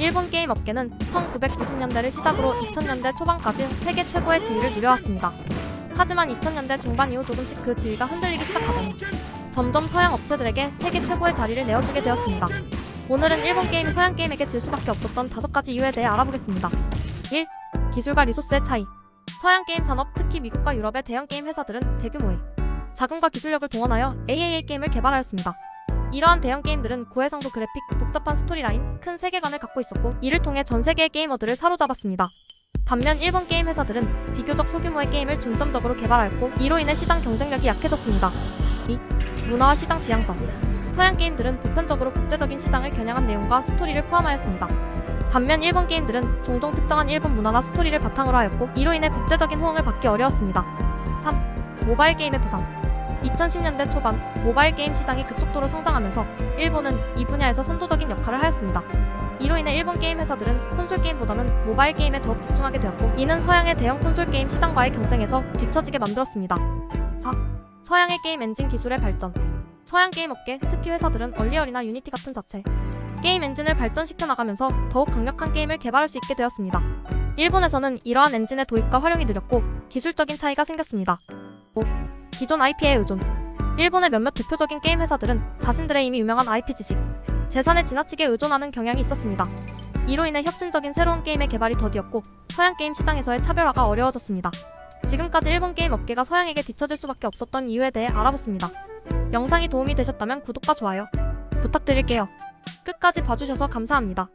일본 게임 업계는 1990년대를 시작으로 2000년대 초반까지 세계 최고의 지위를 누려왔습니다. 하지만 2000년대 중반 이후 조금씩 그 지위가 흔들리기 시작하더니 점점 서양 업체들에게 세계 최고의 자리를 내어주게 되었습니다. 오늘은 일본 게임이 서양 게임에게 질 수밖에 없었던 다섯 가지 이유에 대해 알아보겠습니다. 1. 기술과 리소스의 차이. 서양 게임 산업, 특히 미국과 유럽의 대형 게임 회사들은 대규모의 자금과 기술력을 동원하여 AAA 게임을 개발하였습니다. 이러한 대형 게임들은 고해상도 그래픽, 복잡한 스토리라인, 큰 세계관을 갖고 있었고 이를 통해 전 세계의 게이머들을 사로잡았습니다. 반면 일본 게임 회사들은 비교적 소규모의 게임을 중점적으로 개발하였고 이로 인해 시장 경쟁력이 약해졌습니다. 2. 문화와 시장 지향성. 서양 게임들은 보편적으로 국제적인 시장을 겨냥한 내용과 스토리를 포함하였습니다. 반면 일본 게임들은 종종 특정한 일본 문화나 스토리를 바탕으로 하였고 이로 인해 국제적인 호응을 받기 어려웠습니다. 3. 모바일 게임의 부상. 2010년대 초반 모바일 게임 시장이 급속도로 성장하면서 일본은 이 분야에서 선도적인 역할을 하였습니다. 이로 인해 일본 게임 회사들은 콘솔 게임보다는 모바일 게임에 더욱 집중하게 되었고 이는 서양의 대형 콘솔 게임 시장과의 경쟁에서 뒤처지게 만들었습니다. 4. 서양의 게임 엔진 기술의 발전. 서양 게임 업계, 특히 회사들은 얼리얼이나 유니티 같은 자체 게임 엔진을 발전시켜 나가면서 더욱 강력한 게임을 개발할 수 있게 되었습니다. 일본에서는 이러한 엔진의 도입과 활용이 느렸고 기술적인 차이가 생겼습니다. 5. 기존 IP에 의존. 일본의 몇몇 대표적인 게임 회사들은 자신들의 이미 유명한 IP 지식, 재산에 지나치게 의존하는 경향이 있었습니다. 이로 인해 혁신적인 새로운 게임의 개발이 더디었고 서양 게임 시장에서의 차별화가 어려워졌습니다. 지금까지 일본 게임 업계가 서양에게 뒤처질 수밖에 없었던 이유에 대해 알아봤습니다. 영상이 도움이 되셨다면 구독과 좋아요 부탁드릴게요. 끝까지 봐주셔서 감사합니다.